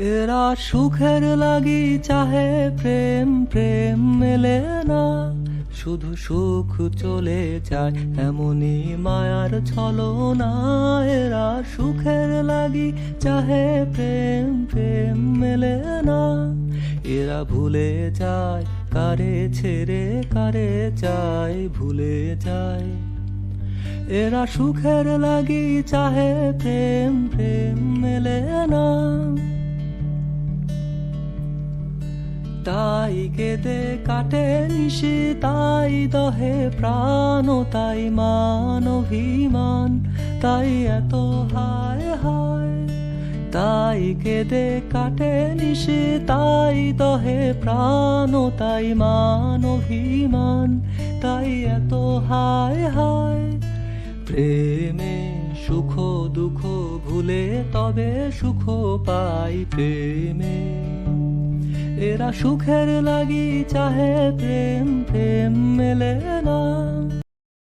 এরা সুখের লাগি চাহে, প্রেম প্রেম মেলে না। শুধু সুখ চলে যায়, এমনই মায়ার ছলনা। এরা সুখের লাগি চাহে, প্রেম প্রেম মেলে না। এরা ভুলে যায়, কারে ছেড়ে, কারে চায়, ভুলে যায়। এরা সুখের লাগি চাহে, প্রেম প্রেম মেলে তাই কেঁদে কাটে নিশি, তাই দহে প্রাণ, তাই মান অভিমান, তাই এত হায় হায়। তাই কেঁদে কাটে নিশি, তাই দহে প্রাণ, তাই মান অভিমান, তাই এত হায় হায়। প্রেমে সুখ দুঃখ ভুলে তবে সুখ পাই প্রেমে। এরা সুখের লাগি চাহে প্রেম প্রেম মেলে।